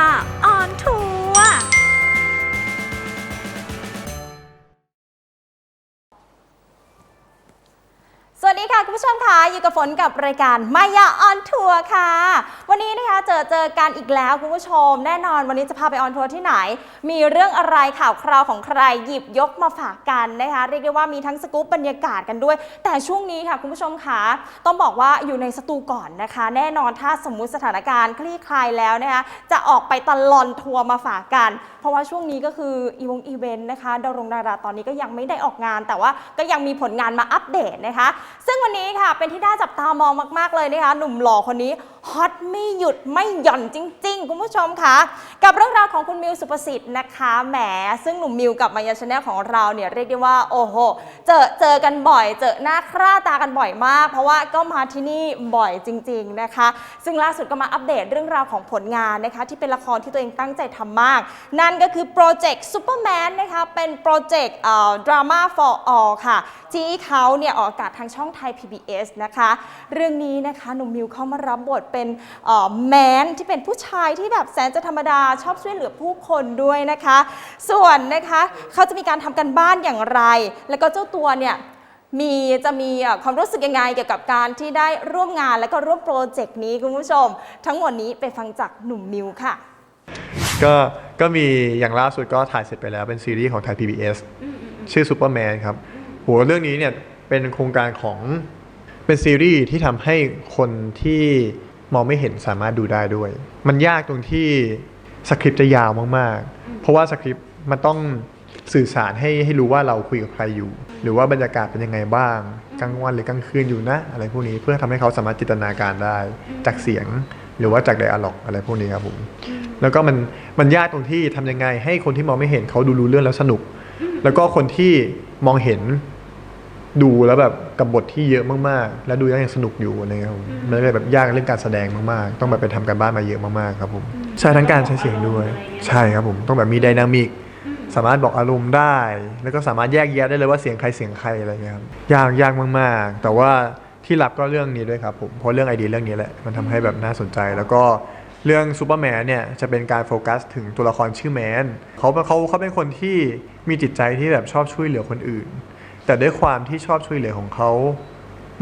า กับฝนกับรายการมายาออนทัวร์ค่ะ วันนี้นะคะเจอเจอกันอีกแล้วคุณผู้ชม แน่นอนวันนี้จะพาไปออนทัวร์ที่ไหน มีเรื่องอะไรข่าวคราวของใครหยิบยกมาฝากกันนะคะ เรียกได้ว่ามีทั้งสกู๊ปบรรยากาศกันด้วย แต่ช่วงนี้ค่ะคุณผู้ชมค่ะต้องบอกว่าอยู่ในสตูก่อนนะคะ แน่นอนถ้าสมมุติสถานการณ์คลี่คลายแล้วนะคะจะออกไปตลอนทัวร์มาฝากกัน เพราะว่าช่วงนี้ก็คืออีวงอีเวนต์นะคะดารงดาราตอนนี้ก็ยังไม่ได้ออกงาน แต่ว่าก็ยังมีผลงานมาอัปเดตนะคะ ซึ่งวันนี้ค่ะเป็นที่น่าจับตามองมาก ๆ เลยนะคะ หนุ่มหล่อคนนี้ ฮอตไม่หยุดไม่หย่อนจริง ๆ คุณผู้ชมคะกับเรื่องราวของคุณมิวสุประสิทธิ์นะคะแหมซึ่งหนุ่มมิวกับมายาชาแนลของเราเนี่ยเรียกได้ว่าโอ้โหเจอเจอกันบ่อย เจอหน้าคร่าตากันบ่อยมาก เพราะว่าก็มาที่นี่บ่อยจริง ๆนะคะ ซึ่งล่าสุดก็มาอัปเดตเรื่องราวของผลงานนะคะ ที่เป็นละครที่ตัวเองตั้งใจทำมาก นั่นก็คือโปรเจกต์ซูเปอร์แมนนะคะเป็นโปรเจกต์ดราม่า for all ค่ะที่เขาเนี่ยออกอากาศทางช่องไทย PBS นะคะ เรื่องนี้นะคะหนุ่มมิวเข้ามารับบทเป็นแมนที่เป็นผู้ชายที่แบบแสนจะธรรมดาชอบช่วยเหลือผู้คนด้วยนะคะ ส่วนนะคะเขาจะมีการทำกันบ้านอย่างไร แล้วก็เจ้าตัวเนี่ยมีจะมีความรู้สึกยังไงเกี่ยวกับการที่ได้ร่วมงานและก็ร่วมโปรเจกต์นี้คุณผู้ชม ทั้งหมดนี้ไปฟังจากหนุ่มมิวค่ะ ก็ก็มีอย่างล่าสุดก็ถ่ายเสร็จไปแล้วเป็นซีรีส์ของไทย PBS ชื่อ Superman ครับหัวเรื่องนี้เนี่ยเป็นโครงการของเป็นซีรีส์ที่ทำให้คนที่ มองไม่เห็นสามารถดูได้ด้วย มันยากตรงที่สคริปต์จะยาวมากๆ เพราะว่าสคริปต์มันต้องสื่อสารให้ให้รู้ว่าเราคุยกับใครอยู่ หรือว่าบรรยากาศเป็นยังไงบ้างกลางวันหรือกลางคืนอยู่นะ อะไรพวกนี้เพื่อทำให้เขาสามารถจินตนาการได้จากเสียง หรือว่าจากไดอะล็อกอะไรพวกนี้ครับผมแล้วก็มันมันยากตรงที่ทำยังไง ให้คนที่มองไม่เห็นเขาดูรู้เรื่องแล้วสนุก แล้วก็คนที่มองเห็น ดูแล้วแบบกับบทที่เยอะมากๆ แล้วดูแล้วยังสนุกอยู่อะไรเงี้ยครับผมมันเลยแบบยากเรื่องการแสดงมากๆ ต้องแบบไปทำการบ้านมาเยอะมากๆครับผมใช่ทั้งการใช้เสียงด้วย ใช่ครับผมต้องแบบมีไดนามิกสามารถบอกอารมณ์ได้ แล้วก็สามารถแยกแยะได้เลยว่าเสียงใครเสียงใครอะไรเงี้ยครับยากยากมากๆ แต่ว่าที่รับก็เรื่องนี้ด้วยครับผมเพราะเรื่องไอเดียเรื่องนี้แหละมันทำให้แบบน่าสนใจแล้วก็เรื่องซูเปอร์แมนเนี่ยจะเป็นการโฟกัสถึงตัวละครชื่อแมนเขาเขาเขาเป็นคนที่มีจิตใจที่แบบชอบช่วยเหลือคนอื่น แต่ด้วยความที่ชอบช่วยเหลือของเขา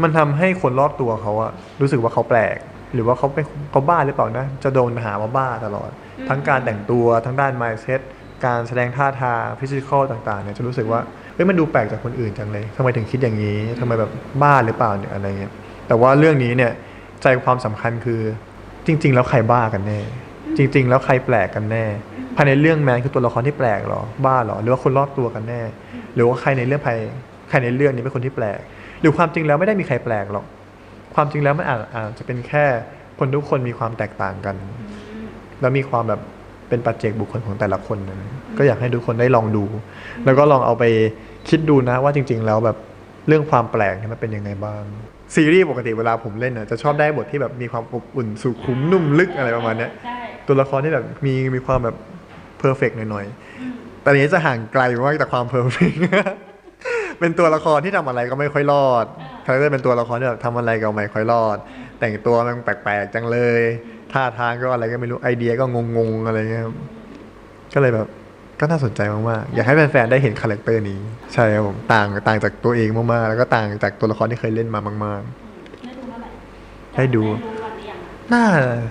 มันทำให้คนรอบตัวเขาอะรู้สึกว่าเขาแปลก หรือว่าเขาเป็นเขาบ้าหรือเปล่านะ จะโดนหาว่าบ้าตลอด ทั้งการแต่งตัวทั้งด้าน mindset การแสดงท่าทางฟิสิกอลต่างๆเนี่ยจะรู้สึกว่าเฮ้ยมันดูแปลกจากคนอื่นจังเลยทำไมถึงคิดอย่างนี้ทำไมแบบบ้าหรือเปล่าเนี่ยอะไรเงี้ยแต่ว่าเรื่องนี้เนี่ยใจความสำคัญคือจริง ๆ แล้วใครบ้ากันแน่ จริง ๆ แล้วใครแปลกกันแน่ ภายในเรื่องแมนคือตัวละครที่แปลกเหรอบ้าเหรอหรือว่าคนรอบตัวกันแน่ หรือว่าใครในเรื่องภายใค รในเรื่องนี้เป็นคนที่แปลก หรือความจริงแล้วไม่ได้มีใครแปลกหรอก ความจริงแล้วมันอาจอาจจะเป็นแค่คนทุกคนมีความแตกต่างกัน แล้วมีความแบบเป็นปัจเจกบุคคลของแต่ละคนนะก็อยากให้ทุกคนได้ลองดู แล้วก็ลองเอาไปคิดดูนะว่าจริง ๆ แล้วแบบเรื่องความแปลกเนี่ยมันเป็นยังไงบ้าง ซีรีส์ปกติเวลาผมเล่นน่ะจะชอบได้บทที่แบบมีความอบอุ่นสุขุมนุ่มลึกอะไรประมาณเนี้ยใช่ตัวละครที่แบบมีมีความแบบเพอร์เฟกหน่อยๆแต่อันนี้จะห่างไกลมากจากความเพอร์เฟก เป็นตัวละครที่ทำอะไรก็ไม่ค่อยรอดคาแรคเตอร์เป็นตัวละครที่แบบทำอะไรก็ไม่ค่อยรอด แต่งตัวมันแปลกๆจังเลย ท่าทางก็อะไรก็ไม่รู้ไอเดียก็งงๆอะไรเงี้ยครับก็เลยแบบก็น่าสนใจมากๆอยากให้แฟนๆได้เห็นคาแรคเตอร์นี้ ใช่ครับผมต่างต่างจากตัวเองมากๆแล้วก็ต่างจากตัวละครที่เคยเล่นมามากได้ดูเมื่อไหร่ๆให้ดูได้ดูวันหรือยังน่า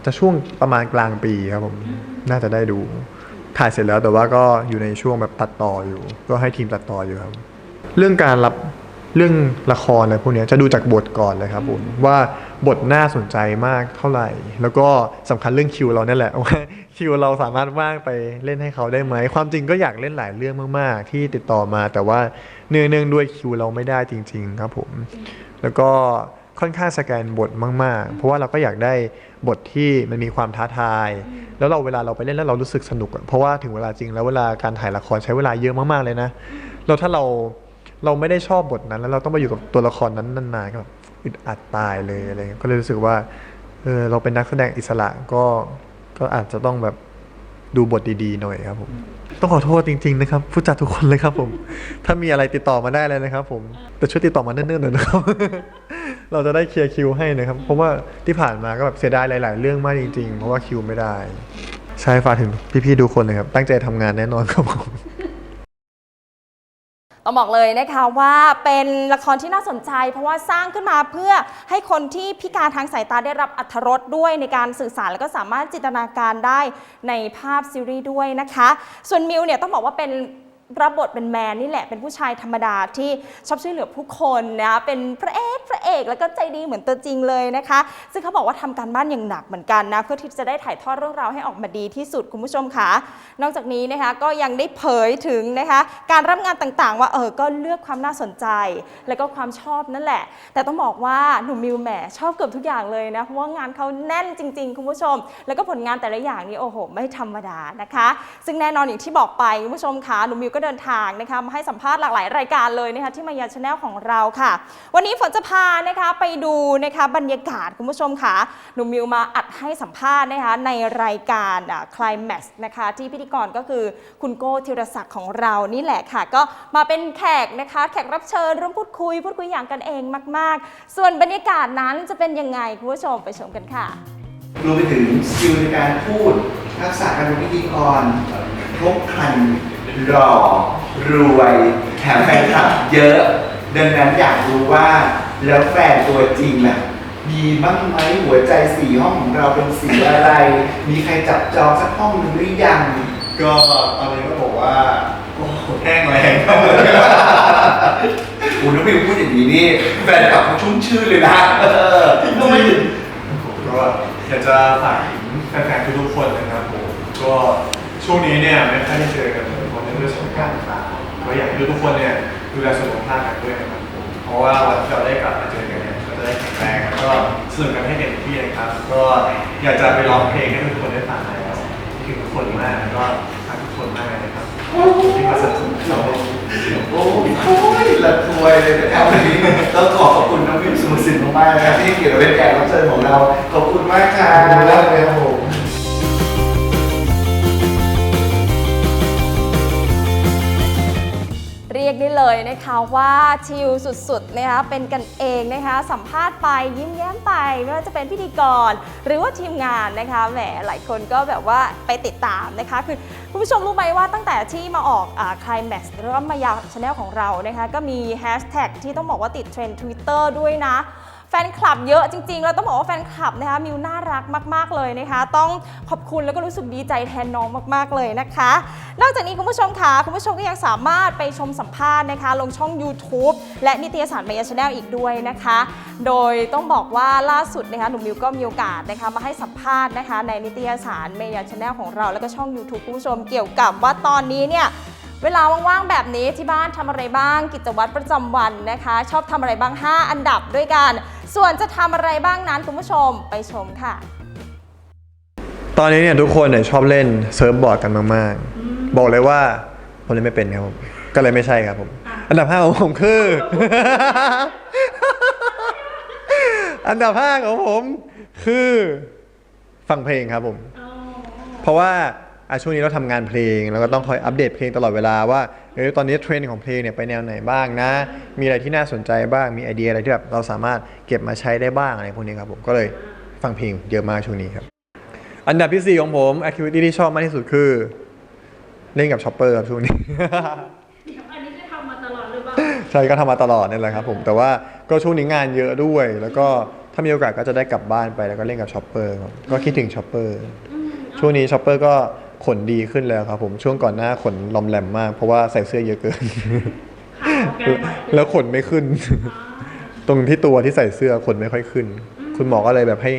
จะช่วงประมาณกลางปีครับผมน่าจะได้ดูถ่ายเสร็จแล้วแต่ว่าก็อยู่ในช่วงแบบตัดต่ออยู่ ก็ให้ทีมตัดต่ออยู่ครับ เรื่องการรับเรื่องละครอะไรพวกเนี้ยจะดูจากบทก่อนเลยครับผมว่าบทน่าสนใจมากเท่าไหร่ แล้วก็สำคัญเรื่องคิวเราเนี่ยแหละว่าคิวเราสามารถว่างไปเล่นให้เขาได้ไหมความจริงก็อยากเล่นหลายเรื่องมากๆ ที่ติดต่อมา แต่ว่าเนื่องเนื่องด้วยคิวเราไม่ได้จริง ๆ ครับผม แล้วก็ค่อนข้างสแกนบทมาก ๆ เพราะว่าเราก็อยากได้บทที่มันมีความท้าทาย แล้วเราเวลาเราไปเล่นแล้วเรารู้สึกสนุกอะเพราะว่าถึงเวลาจริงแล้วเวลาการถ่ายละครใช้เวลาเยอะมากๆเลยนะแล้วถ้าเรา เราไม่ได้ชอบบทนั้น แล้วเราต้องไปอยู่กับตัวละครนั้นนานๆก็แบบอึดอัดตายเลยอะไรเงี้ยก็เลยรู้สึกว่าเออเราเป็นนักแสดงอิสระก็ก็อาจจะต้องแบบดูบทดีๆหน่อยครับผม ต้องขอโทษจริง ๆ นะครับ ผู้จัดทุกคนเลยครับผม ถ้ามีอะไรติดต่อมาได้เลยนะครับ ผมแต่ช่วยติดต่อมาเนิ่นๆหน่อยนะครับ เราจะได้เคลียร์คิวให้นะครับ เพราะว่าที่ผ่านมาก็แบบเสียดายหลาย ๆ เรื่องมากจริง ๆ เพราะว่าคิวไม่ได้ ใช่ฝากถึงพี่ๆทุกคนเลยครับ ตั้งใจทำงานแน่นอนครับผม ต้องบอกเลยนะคะว่าเป็นละครที่น่าสนใจ เพราะว่าสร้างขึ้นมาเพื่อให้คนที่พิการทางสายตาได้รับอัธรสด้วยในการสื่อสารแล้วก็สามารถจินตนาการได้ในภาพซีรีส์ด้วยนะคะ ส่วนมิวเนี่ยต้องบอกว่าเป็น รับบทเป็นแมนนี่แหละเป็นผู้ชายธรรมดาที่ชอบช่วยเหลือผู้คนนะเป็นพระเอกพระเอกแล้วก็ใจดีเหมือนตัวจริงเลยนะคะ ซึ่งเขาบอกว่าทำการบ้านอย่างหนักเหมือนกันนะเพื่อที่จะได้ถ่ายทอดเรื่องราวให้ออกมาดีที่สุดคุณผู้ชมค่ะนอกจากนี้นะคะก็ยังได้เผยถึงนะคะการรับงานต่างๆ ว่าเออก็เลือกความน่าสนใจ แล้วก็ความชอบนั่นแหละ แต่ต้องบอกว่าหนุ่มมิวแหมชอบเกือบทุกอย่างเลยนะเพราะว่างานเขาแน่นจริง ๆ คุณผู้ชม แล้วก็ผลงานแต่ละอย่างนี่โอ้โหไม่ธรรมดานะคะ ซึ่งแน่นอนอย่างที่บอกไปคุณผู้ชมค่ะหนุ่มมิวก็เดินทางนะคะมาให้สัมภาษณ์หลากหลายรายการเลยนะคะที่มายาชาแนลของเราค่ะ วันนี้ฝนจะพานะคะไปดูนะคะบรรยากาศคุณผู้ชมค่ะหนุ่มมิวมาอัดให้สัมภาษณ์นะคะในรายการคลายแม็กซ์นะคะที่พิธีกรก็คือคุณโก้ธีรศักดิ์ของเรานี่แหละค่ะ ก็มาเป็นแขกนะคะแขกรับเชิญร่วมพูดคุย พูดคุยอย่างกันเองมาก ๆ ส่วนบรรยากาศนั้นจะเป็นยังไงคุณผู้ชมไปชมกันค่ะรวมไปถึงสกิลในการพูดทักษะการเป็นพิธีกรครบครัน หล่อรวยแถมแฟนคลับเยอะ ดังนั้นอยากรู้ว่าแล้วแฟนตัวจริงล่ะ มีบ้างไหมหัวใจสีห้องของเราเป็นสีอะไร มีใครจับจองสักห้องหนึ่งหรือยัง ก็ตอนนี้ก็บอกว่า โอ้โหแห้งแรงคุณน้องมิวพูดอย่างนี้นี่แฟนคลับเขาชุ่มชื่นเลยนะเออทำไมถึงผมก็อยากจะฝากถึงแฟนๆทุกๆคนนะครับผมก็ช่วงนี้เนี่ยไม่ค่อยได้เจอกัน เลยเพราะเนื่องด้วยสถานการณ์ต่างๆก็อยากให้ทุกๆคนเนี่ยดูแลสุขภาพกันด้วยนะครับผมเพราะว่าวันที่เราได้กลับมาเจอกันเนี่ยก็จะได้แข็งแรงแล้วก็สนุกกันให้เต็มที่นะครับ ก็อยากจะไปร้องเพลงให้ทุกคนได้ฟังแล้วคิดถึงทุกคนมากแล้วก็รักทุกคนมากเลยนะครับที่มาสนับสนุนเราโอ้ยละทวยเลยนะครับวันนี้ต้องขอขอบคุณน้องมิวสมุทรสินมากๆนะครับที่ให้เกียรติมาเป็นแขกรับเชิญของเรา ขอบคุณมากค่ะขอบคุณมากเลยครับผม เลยนะคะว่าชิลสุดๆนะคะเป็นกันเองนะคะสัมภาษณ์ไปยิ้มแย้มไปไม่ว่าจะเป็นพิธีกร หรือว่าทีมงานนะคะแหมหลายคนก็แบบว่าไปติดตามนะคะ คือคุณผู้ชมรู้ไหมว่าตั้งแต่ที่มาออกคลายแม็กซ์หรือว่ามายาชาแนลของเรานะคะก็มีแฮชแท็กที่ต้องบอกว่าติดเทรนด์ Twitter ด้วยนะ แฟนคลับเยอะจริงๆแล้วต้องบอกว่าแฟนคลับนะคะมิวน่ารักมากๆเลยนะคะ ต้องขอบคุณแล้วก็รู้สึกดีใจแทนน้องมากๆเลยนะคะ นอกจากนี้คุณผู้ชมค่ะคุณผู้ชมก็ยังสามารถไปชมสัมภาษณ์นะคะ ลงช่อง YouTube และนิตยสารเมยชาแนลอีกด้วยนะคะ โดยต้องบอกว่าล่าสุดนะคะหนุ่มมิวก็มีโอกาสนะคะมาให้สัมภาษณ์นะคะ ในนิตยสารเมยชาแนลของเรา แล้วก็ช่อง YouTube คุณผู้ชมเกี่ยวกับว่าตอนนี้เนี่ยเวลาว่างๆ แบบนี้ที่บ้านทำอะไรบ้าง กิจวัตรประจำวันนะคะ ชอบทำอะไรบ้าง 5 อันดับด้วยกัน ส่วนจะทำอะไรบ้างนั้นคุณผู้ชมไปชมค่ะ ตอนนี้เนี่ยทุกคนเนี่ยชอบเล่นเซิร์ฟบอร์ดกันมากๆ บอกเลยว่าผมเล่นไม่เป็นครับผมก็เลยไม่ใช่ครับผม อันดับห้าของผมคือ อันดับห้าของผมคือฟังเพลงครับผม เพราะว่าอะช่วงนี้เราทำงานเพลง แล้วก็ต้องคอยอัปเดตเพลงตลอดเวลาว่า เออตอนนี้เทรนด์ของเพลงเนี่ยไปแนวไหนบ้างนะ มีอะไรที่น่าสนใจบ้าง มีไอเดียอะไรที่แบบเราสามารถเก็บมาใช้ได้บ้างอะไรพวกนี้ครับผม ก็เลยฟังเพลงเยอะมากช่วงนี้ครับ อันดับที่ 4 ของผมแอคทิวิตี้ที่ชอบมากที่สุดคือ เล่นกับช็อปเปอร์ครับช่วงนี้ อันนี้จะทำมาตลอดหรือเปล่า ใช่ก็ทำมาตลอดนี่แหละครับผม แต่ว่าก็ช่วงนี้งานเยอะด้วย แล้วก็ถ้ามีโอกาสก็จะได้กลับบ้านไปแล้วก็เล่นกับช็อปเปอร์ครับก็คิดถึงช็อปเปอร์ ช่วงนี้ช็อปเปอร์ก็ ขนดีขึ้นแล้วครับผมช่วงก่อนหน้าขนลอมแหลมมาก เพราะว่าใส่เสื้อเยอะเกิน แล้วขนไม่ขึ้น ตรงที่ตัวที่ใส่เสื้อขนไม่ค่อยขึ้น คุณหมอก็เลยแบบให้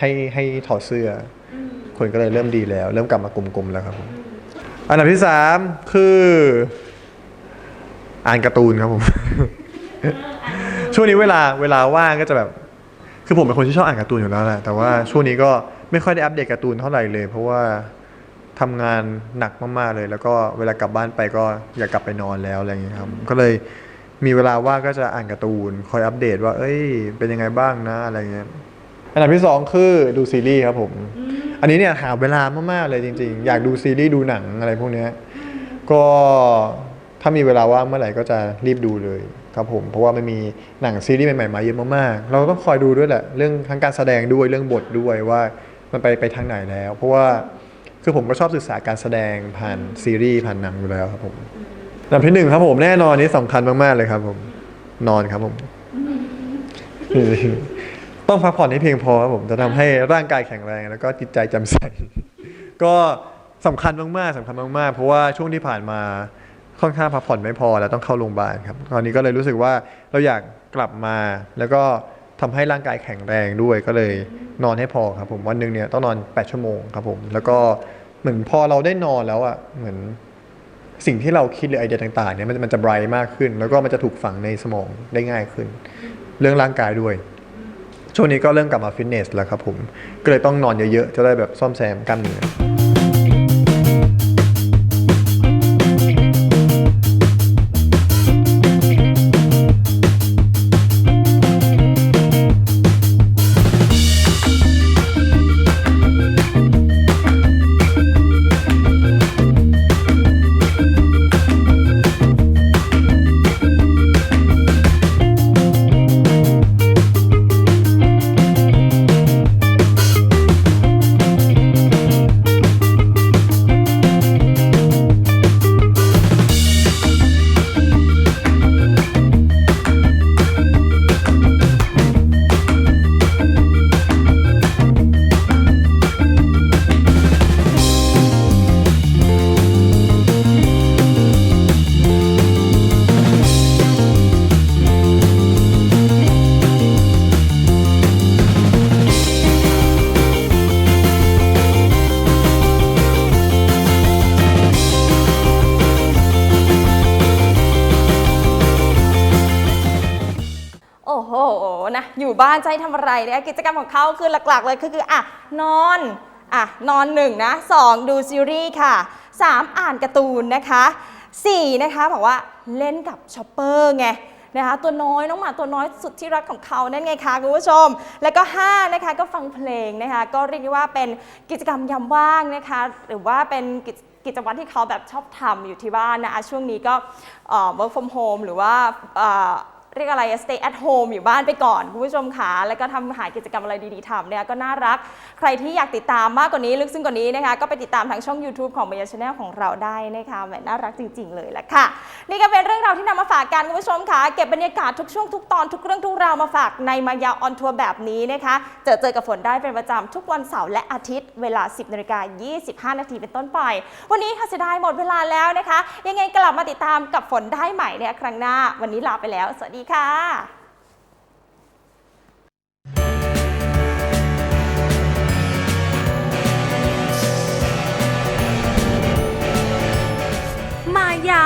ให้ให้ถอดเสื้ออขนก็เลยเริ่มดีแล้ว เริ่มกลับมากลมๆแล้วครับผมอันดับที่สามคือ อ่านการ์ตูนครับผมช่วงนี้เวลาเวลาว่างก็จะแบบ คือผมเป็นคนที่ชอบอ่านการ์ตูนอยู่แล้วแหละแต่ว่าช่วงนี้ก็ไม่ค่อยได้อัปเดตการ์ตูนเท่าไหร่เลย เพราะว่า ทำงานหนักมากๆเลย แล้วก็เวลากลับบ้านไปก็อยากกลับไปนอนแล้วอะไรอย่างเงี้ยครับก็เลยมีเวลาว่างก็จะอ่านการ์ตูน คอยอัปเดตว่า เอ้ย เป็นยังไงบ้างนะอะไรเงี้ยอันดับที่สองคือดูซีรีส์ครับผม อันนี้เนี่ยหาเวลามากๆเลยจริง ๆ อยากดูซีรีส์ดูหนังอะไรพวกเนี้ยก็ถ้ามีเวลาว่างเมื่อไหร่ก็จะรีบดูเลยครับผม เพราะว่ามันมีหนังซีรีส์ใหม่ๆมาเยอะมากๆ เราต้องคอยดูด้วยแหละ เรื่องทั้งการแสดงด้วยเรื่องบทด้วยว่ามันไปไปทางไหนแล้ว เพราะว่า คือผมก็ชอบศึกษาการแสดงผ่านซีรีส์ผ่านหนังอยู่แล้วครับผมอันดับที่หนึ่งครับผมแน่นอนนี่สำคัญมากๆเลยครับ ผม นอนครับผม ต้องพักผ่อนให้เพียงพอครับผมจะทำให้ร่างกายแข็งแรง แล้วก็จิตใจแจำใสก็สำคัญมากๆสำคัญมากๆ เพราะว่าช่วงที่ผ่านมาค่อนข้างพักผ่อนไม่พอแล้วต้องเข้าโรงพยาบาลครับ ตอนนี้ก็เลยรู้สึกว่าเราอยากกลับมาแล้วก็ ทำให้ร่างกายแข็งแรงด้วยก็เลยนอนให้พอครับผมวันหนึ่งเนี่ยต้องนอน 8 ชั่วโมงครับผมแล้วก็เหมือนพอเราได้นอนแล้วอะเหมือนสิ่งที่เราคิดหรือไอเดียต่างๆเนี่ยมันมันจะไบรท์มากขึ้น แล้วก็มันจะถูกฝังในสมองได้ง่ายขึ้น เรื่องร่างกายด้วย ช่วงนี้ก็เริ่มกลับมาฟิตเนสแล้วครับผมก็เลยต้องนอนเยอะๆจะได้แบบซ่อมแซมกล้ามเนื้อานจะให้ทำอะไรเนี่ยกิจกรรมของเขาคือหลักๆ เลยคือคืออะนอนอะนอนหนึ่งนะสองดูซีรีส์ค่ะสามอ่านการ์ตูนนะคะสี่นะคะบอกว่าเล่นกับช็อปเปอร์ไงนะคะตัวน้อยน้องหมาตัวน้อยสุดที่รักของเขานั่นไงคะคุณผู้ชม แล้วก็5นะคะก็ฟังเพลงนะคะก็เรียกได้ว่าเป็นกิจกรรมยามว่างนะคะหรือว่าเป็นกิจกิจวัตรที่เขาแบบชอบทำอยู่ที่บ้านนะช่วงนี้ก็ work from home หรือว่า เรียกอะไร stay at home อยู่บ้านไปก่อนคุณผู้ชมค่ะแล้วก็ทำหากิจกรรมอะไรดีๆทำเนี่ยก็น่ารัก ใครที่อยากติดตามมากกว่านี้ลึกซึ้งกว่านี้นะคะก็ไปติดตามทางช่อง YouTube ของ m ม y a Channel ของเราได้นะคะแหมน่ารักจริง ๆ เลยแหละค่ะ นี่ก็เป็นเรื่องราวที่นำมาฝากกันคุณผู้ชมค่ะเก็บบรรยากาศทุกช่วงทุกตอนทุกเรื่องทุกราวมาฝากในมายาออนทัวร์แบบนี้นะคะเจอเจอกับฝนได้เป็นประจำทุกวันเสาร์และอาทิตย์ เวลา 10นาฬิกา25 นาทีเป็นต้นไป วันนี้ค่ะเสียดายหมดเวลาแล้วนะคะ ยังไงกลับมาติดตามกับฝนได้ใหม่เนี่ยครั้งหน้าวันนี้ลาไปแล้ว สวัสดีค่ะค่ะมายา